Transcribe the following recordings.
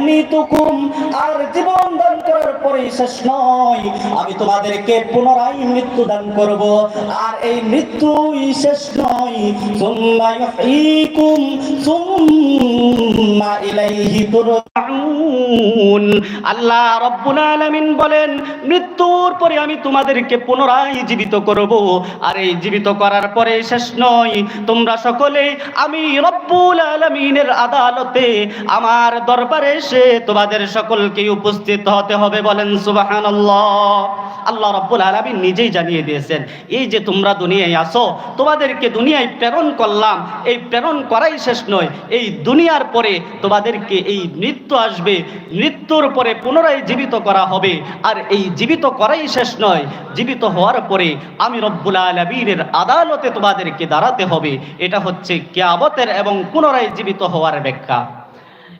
নুমিতুকুম আর জীবন দান করার পরে শেষ নয়। আমি তোমাদেরকে পুনরায় মৃত্যু দান করব। আর এই মৃত্যুই শেষ নয়। আল্লাহ রব্বুল বলেন, মৃত্যুর পরে আমি তোমাদেরকে পুনরায় জীবিত করব। আর এই জীবিত করার পরে শেষ নয়। তোমরা সকলে, আমি রব্বুল আলামিনের আদালতে আমার দরবারে এসে তোমাদের সকলকে উপস্থিত হতে হবে বলেন, সুবহানাল্লাহ। আল্লাহ রব্বুল আলামিন নিজেই জানিয়ে দিয়েছেন, এই যে তোমরা দুনিয়ায় আসো তোমাদেরকে দুনিয়ায় প্রেরণ করলাম, এই প্রেরণ করাই শেষ নয়, এই দুনিয়ার পরে তোমাদেরকে এই মৃত্যু আসবে, মৃত্যুর পরে পুনরায় জীবিত করা হবে, আর এই জীবিত করাই শেষ নয়, জীবিত হওয়ার পরে আমি রব্বুল আলমিনের আদালতে তোমাদেরকে দাঁড়াতে হবে, এটা হচ্ছে কেয়াবতের এবং পুনরায় জীবিত হওয়ার ব্যাখ্যা।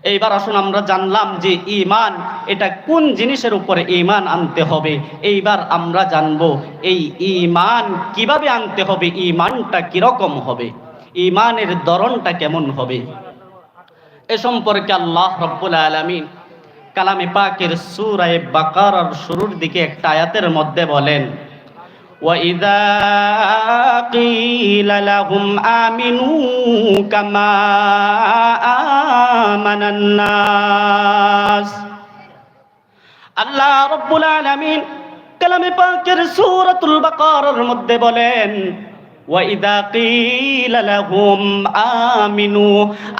এইবার আসুন আমরা জানলাম যে ইমান এটা কোন জিনিসের উপরে ইমান আনতে হবে? এইবার আমরা জানব এই ইমান কীভাবে আনতে হবে ইমানটা কীরকম হবে ইমানের ধরনটা কেমন হবে? এ সম্পর্কে আল্লাহ রব্বুল আলমিন কালামে পাকের সুরায় বাকারার শুরুর দিকে একটা আয়াতের মধ্যে বলেন وَإِذَا قِيلَ لَهُمْ آمِنُوا كَمَا آمَنَ النَّاسُ আল্লাহ রব্বুল আলামিন কালামে পাকের সূরাতুল বাকারার মধ্যে বলেন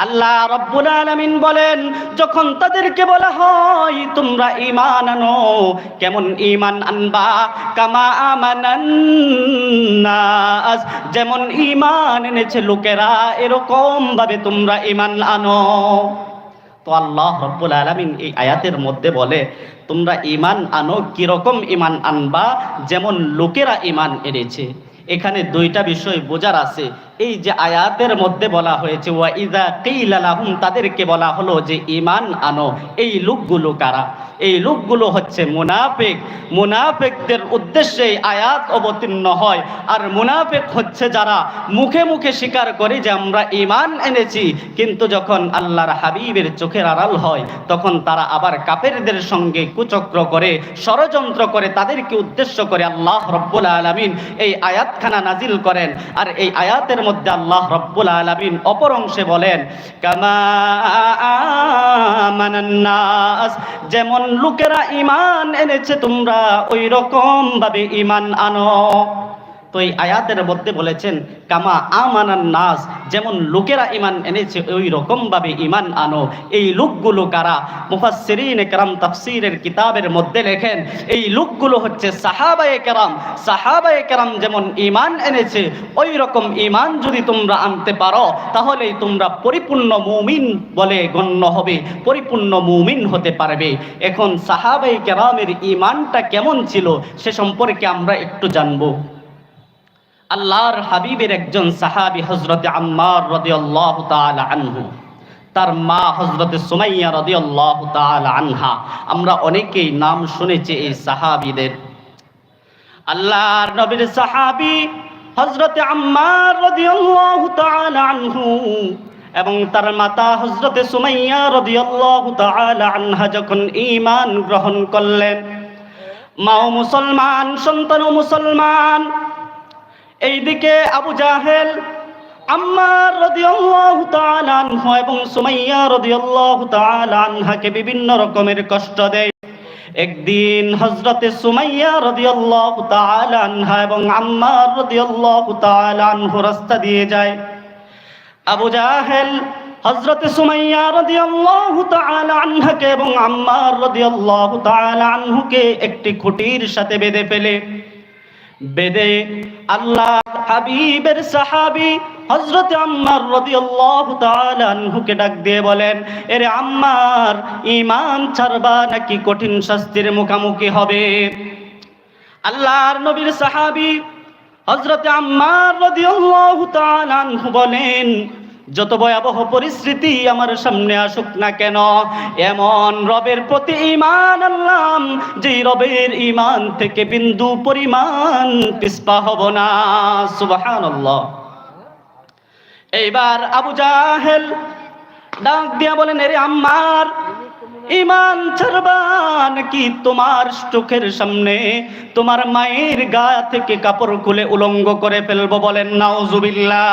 আল্লাহ রাব্বুল আলামিন বলেন, যখন তাদেরকে বলা হয়, তোমরা ঈমান আনো, কেমন ঈমান আনবা? কামা আমানান নাস, যেমন ঈমান এনেছে লোকেরা, এরকম ভাবে তোমরা ঈমান আনো। তো আল্লাহ রব্বুল আলামিন এই আয়াতের মধ্যে বলে, তোমরা ঈমান আনো, কীরকম ঈমান আনবা? যেমন লোকেরা ঈমান এনেছে। এখানে দুইটা বিষয় বোঝার আছে। এই যে আয়াতের মধ্যে বলা হয়েছে, ওয়া ইজা কিলা লাহুম তাদেরকে বলা হলো যে ইমান আনো, এই লোকগুলো কারা? এই লোকগুলো হচ্ছে মুনাফিক। মুনাফিকদের উদ্দেশ্যে আয়াত অবতীর্ণ হয়। আর মুনাফিক হচ্ছে যারা মুখে মুখে স্বীকার করে যে, আমরা ইমান এনেছি কিন্তু যখন আল্লাহর হাবিবের চোখের আড়াল হয়, তখন তারা আবার কাপেরদের সঙ্গে কুচক্র করে, ষড়যন্ত্র করে, তাদেরকে উদ্দেশ্য করে আল্লাহ রব্বুল আলামিন এই আয়াতখানা নাজিল করেন। আর এই আয়াতের মধ্যে আল্লাহ রব্বুল আলামিন অপর অংশে বলেন, কামা আমানান নাস যেমন লোকেরা ইমান এনেছে, তোমরা ওই রকম ভাবে ঈমান আনো। তো এই আয়াতের মধ্যে বলেছেন, কামা আমানান নাস যেমন লোকেরা ইমান এনেছে, ওই রকম ভাবে ইমান আনো। এই লোকগুলো কারা? মুফাসসিরিন কেরাম তাফসীরের কিতাবের মধ্যে লেখেন, এই লোকগুলো হচ্ছে সাহাবায়ে কেরাম। সাহাবায়ে কেরাম যেমন ইমান এনেছে, ওই রকম ইমান যদি তোমরা আনতে পারো, তাহলেই তোমরা পরিপূর্ণ মুমিন বলে গণ্য হবে, পরিপূর্ণ মুমিন হতে পারবে। এখন সাহাবায়ে কেরামের ইমানটা কেমন ছিল, সে সম্পর্কে আমরা একটু জানব। আল্লাহর হাবিবের একজন সাহাবি হজরতে আম্মার রাদিয়াল্লাহু তাআলা আনহু। তার মা হজরতে সুমাইয়া রাদিয়াল্লাহু তাআলা আনহা। আমরা অনেকেই নাম শুনেছি এই সাহাবিদের। আল্লাহর নবীর সাহাবী হজরতে আম্মার রাদিয়াল্লাহু তাআলা আনহু এবং তার মাতা হজরতে সুমাইয়া রাদিয়াল্লাহু তাআলা আনহা যখন ঈমান গ্রহণ করলেন মাও মুসলমান সন্তানও মুসলমান এইদিকে আবু জাহেল, আম্মার রাদিয়াল্লাহু তাআলা আনহু এবং সুমাইয়া রাদিয়াল্লাহু তাআলা আনহাকে বিভিন্ন রকমের কষ্ট দেয়। একদিন হযরতে সুমাইয়া রাদিয়াল্লাহু তাআলা আনহা এবং আম্মার রাদিয়াল্লাহু তাআলা আনহু রাস্তা দিয়ে যায়। আবু জাহেল হযরতে সুমাইয়া রাদিয়াল্লাহু তাআলা আনহাকে এবং আম্মার রাদিয়াল্লাহু তাআলা আনহুকে একটি খুঁটির সাথে বেঁধে ফেলে। বেদে আল্লাহ হাবিবের সাহাবি হজরত আম্মার রদি তাআলা আনহুকে ডাক দিয়ে বলেন, এরে আম্মার ইমান ছাড়বা নাকি কঠিন শাস্তির মুখামুখি হবে? আল্লাহর নবীর সাহাবি হজরত আম্মার রদি তাআলা আনহু বলেন যত ভয়াবহ পরিস্থিতি আমার সামনে আসুক না কেন, এমন রবের প্রতি ইমান আনলাম যে রবের ইমান থেকে বিন্দু পরিমাণ পিসপা হব না। সুবহানাল্লাহ। এইবার আবু জাহেল ডাক দিয়া বলেন, এরে আম্মার ইমান ছাড়বা নাকি তোমার চোখের সামনে? তোমার মায়ের গা থেকে কাপড় খুলে উলঙ্গ করে ফেলব বলেন, নাউজুবিল্লাহ।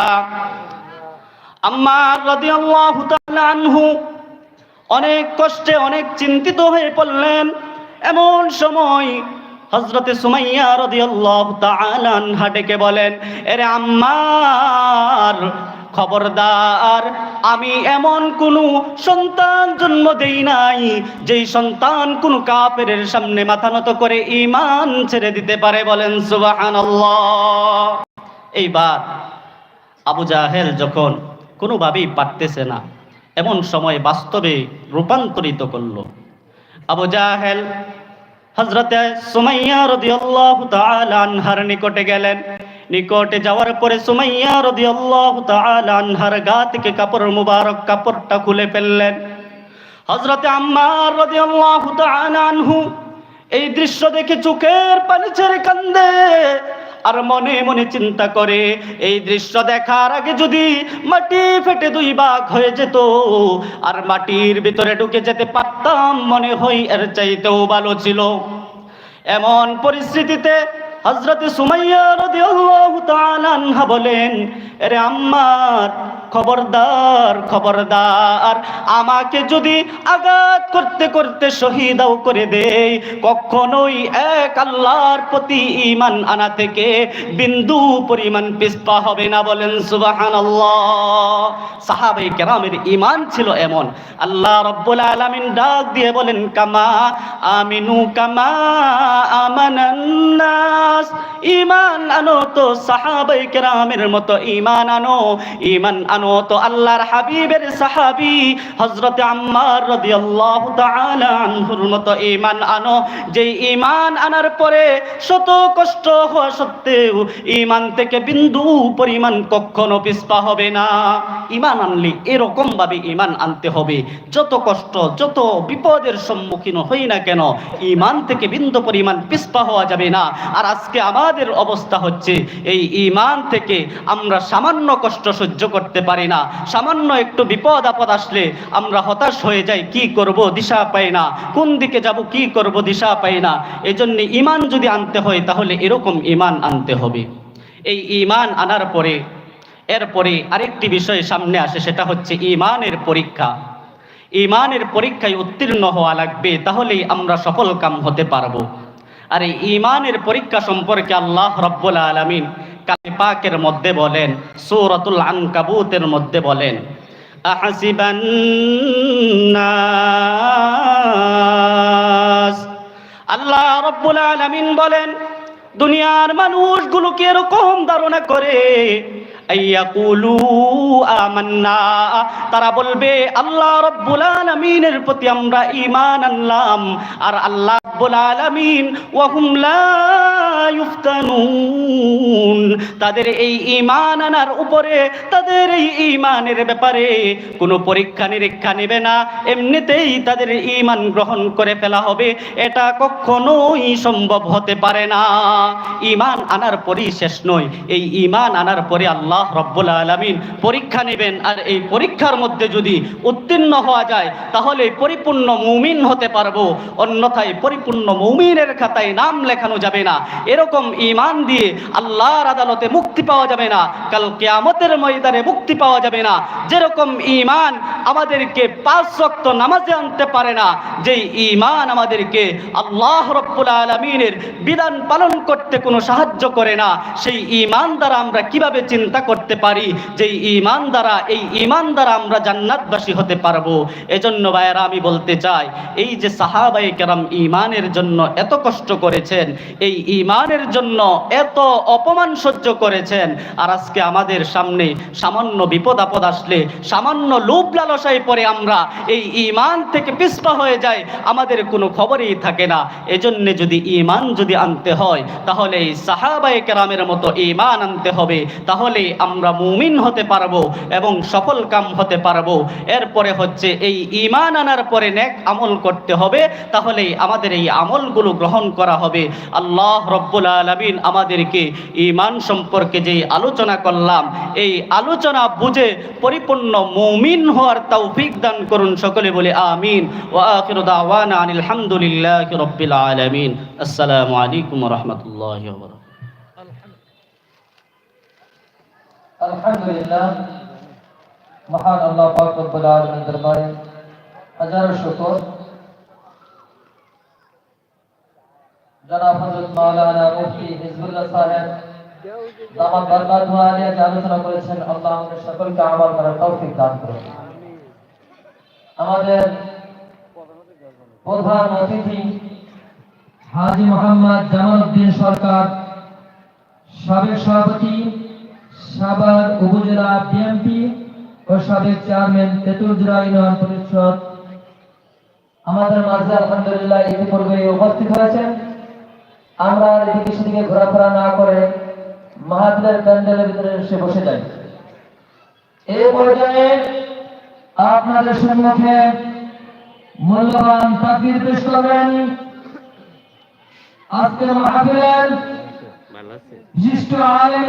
আম্মার রাদিয়াল্লাহু তাআলা আনহু অনেক কষ্টে অনেক চিন্তিত হয়ে পড়লেন। এমন সময় হজরতে সুমাইয়া রাদিয়াল্লাহু তাআলা আনহা ডেকে বলেন, এরে আম্মার খবরদার, আমি এমন কোন সন্তান জন্ম দেই নাই, যেই সন্তান কোন কাপের সামনে মাথা নত করে ইমান ছেড়ে দিতে পারে। বলেন, সুবহানাল্লাহ। এইবার আবু জাহেল যখন কোনোভাবেই পারতেছে না। এমন সময় বাস্তবে রূপান্তরিত করল। আবু জাহেল হজরতে সুমাইয়া নিকটে গেলেন। নিকটে যাওয়ার পরে সুমাইয়া গা থেকে কাপড় মুবারক কাপড়টা খুলে ফেললেন। হজরতে আম্মার এই দৃশ্য দেখে চোখের পানি ছেড়ে কান্দে। আর মনে মনে চিন্তা করে, এই দৃশ্য দেখার আগে যদি মাটি ফেটে দুই বাঘ হয়ে যেত, আর মাটির ভিতরে ঢুকে যেতে পারতাম মনে হয় এর চাইতেও ভালো ছিল। এমন পরিস্থিতিতে হজরতে সুমাইয়া রাদিয়াল্লাহু তাআলা আনহা বলেন আরে আম্মার খবরদার খবরদার, আমাকে যদি আঘাত করতে করতে শহীদাও করে দেই কখনোই এক আল্লাহর প্রতি ইমান আনা থেকে বিন্দু পরিমাণ পিস্পা হবে না। বলেন, সুবহানাল্লাহ। সাহাবাই কেরামের ঈমান ছিল এমন। আল্লাহ রব্বুল আলামিন ডাক দিয়ে বলেন, কামা আমিনু কামা আমানান নাস ঈমান আনো তো সাহাবাই কেরামের মতো ইমান আনো ইমান আনো তো আল্লাহর হাবিবের সাহাবি হযরতে আম্মার রাদিয়াল্লাহু তাআলা আনহুর মতো ইমান আনো। যে ইমান আনার পরে শত কষ্ট হওয়া সত্ত্বেও ইমান থেকে বিন্দু পরিমাণ কখনো পিস্পা হবে না। ঈমান আনলে, এরকম ভাবে ঈমান আনতে হবে। যত কষ্ট, যত বিপদের সম্মুখীন হই না কেন, ইমান থেকে বিন্দু পরিমাণ পিস্পা হওয়া যাবে না। আর আজকে আমাদের অবস্থা হচ্ছে, এই ইমান থেকে আমরা সামান্য কষ্ট সহ্য করতে পারি না। সামান্য একটু বিপদ আপদ আসলে আমরা হতাশ হয়ে যাই, কি করব দিশা পাই না। কোন দিকে যাব, কি করব দিশা পাই না। এজন্য ইমান যদি আনতে হয়, তাহলে এরকম ইমান আনতে হবে। এই ইমান আনার পরে এরপরে আরেকটি বিষয় সামনে আসে, সেটা হচ্ছে ইমানের পরীক্ষা। ইমানের পরীক্ষায় উত্তীর্ণ হওয়া লাগবে, তাহলেই আমরা সফল কাম হতে পারব। আর এই ঈমানের পরীক্ষা সম্পর্কে আল্লাহ রব্বুল আলামিন কালে পাকের মধ্যে বলেন, সূরাতুল আনকাবুতের মধ্যে বলেন আল্লাহ রব্বুল আলামিন বলেন, দুনিয়ার মানুষগুলোকে এরকম ধারণা করে তারা বলবে, আল্লাহ রব্বুল আলামিনের প্রতি আমরা ঈমান আনলাম। আর আল্লাহ রব্বুল আলামিন ওয়া হুম লা তাদের এই ঈমান আনার উপরে, তাদের এই ঈমানের ব্যাপারে কোনো পরীক্ষা নিরীক্ষা নেবে না। এমনিতেই তাদের ঈমান গ্রহণ করে ফেলা হবে। এটা কখনোই সম্ভব হতে পারে না। ঈমান আনার পরেই শেষ নয়। এই ঈমান আনার পরে আল্লাহ রব্বুল আলামিন পরীক্ষা নেবেন আর এই পরীক্ষার মধ্যে যদি উত্তীর্ণ হওয়া যায়, তাহলে পরিপূর্ণ মুমিন হতে পারব। অন্যথায় পরিপূর্ণ মুমিনের খাতায় নাম লেখানো যাবে না। এরকম ঈমান দিয়ে আল্লাহর আদালতে মুক্তি পাওয়া যাবে না। কাল কেয়ামতের ময়দানে মুক্তি পাওয়া যাবে না। যেরকম ইমান আমাদেরকে পাঁচ ওয়াক্ত নামাজে আনতে পারে না, যেই ইমান আমাদেরকে আল্লাহ রব্বুল আলামিনের বিধান পালন করতে কোনো সাহায্য করে না। সেই ঈমান দ্বারা আমরা কীভাবে চিন্তা করতে পারি যে ইমান দ্বারা, এই ঈমান দ্বারা আমরা জান্নাতবাসী হতে পারব। এজন্য ভাইয়েরা, আমি বলতে চাই, এই যে সাহাবায়ে কেরাম ইমানের জন্য এত কষ্ট করেছেন, এই ঈমানের জন্য এত অপমান সহ্য করেছেন, আর আজকে আমাদের সামনে সামান্য বিপদ আপদ আসলে, সামান্য লোভ লালসায় পরে আমরা এই ইমান থেকে পিছপা হয়ে যায় আমাদের কোনো খবরই থাকে না। এজন্যে যদি ইমান যদি আনতে হয়, তাহলে এই সাহাবায়ে কেরামের মতো ইমান আনতে হবে। তাহলে আমরা মুমিন হতে পারব এবং সফল কাম হতে পারব। এরপরে হচ্ছে এই ইমান আনার পরে নেক আমল করতে হবে, তাহলেই আমাদের এই আমলগুলো গ্রহণ করা হবে। আল্লাহ রব রব্বুল আলামিন আমাদেরকে ইমান সম্পর্কে যে আলোচনা করলাম, এই আলোচনা বুঝে পরিপূর্ণ মুমিন হওয়ার তৌফিক দান করুন সকলে বলে আমিন। ওয়া আখিরু দাওয়ানা আনিল রাব্বিল আলামিন। আসসালামু আলাইকুম রাহমাতুল্লাহি ওয়া বারাকাতুহু আলহামদুলিল্লাহ। মহান আল্লাহ পাক রব্বুল আলামিন দরবারে হাজারো শুকর। জনাব হযরত মাওলানা সাবেক সভাপতি সাভার উপজেলা বিএনপি ও সাবেক চেয়ারম্যান তেতুলজোড়া ইউনিয়ন পরিষদ। আমাদের মাঝে আলহামদুলিল্লাহ ইতিপূর্বে উপস্থিত হয়েছেন। আমরা এদিকে সেদিকে ঘোরাফেরা না করে মাহাতিরের প্যান্ডেলের ভিতরে এসে বসে যাই। এই পর্যায়ে আপনাদের সম্মুখে মূল্যবান তাকবির পেশ করবেন। আজকের মাহফিলের বিশিষ্ট আলেম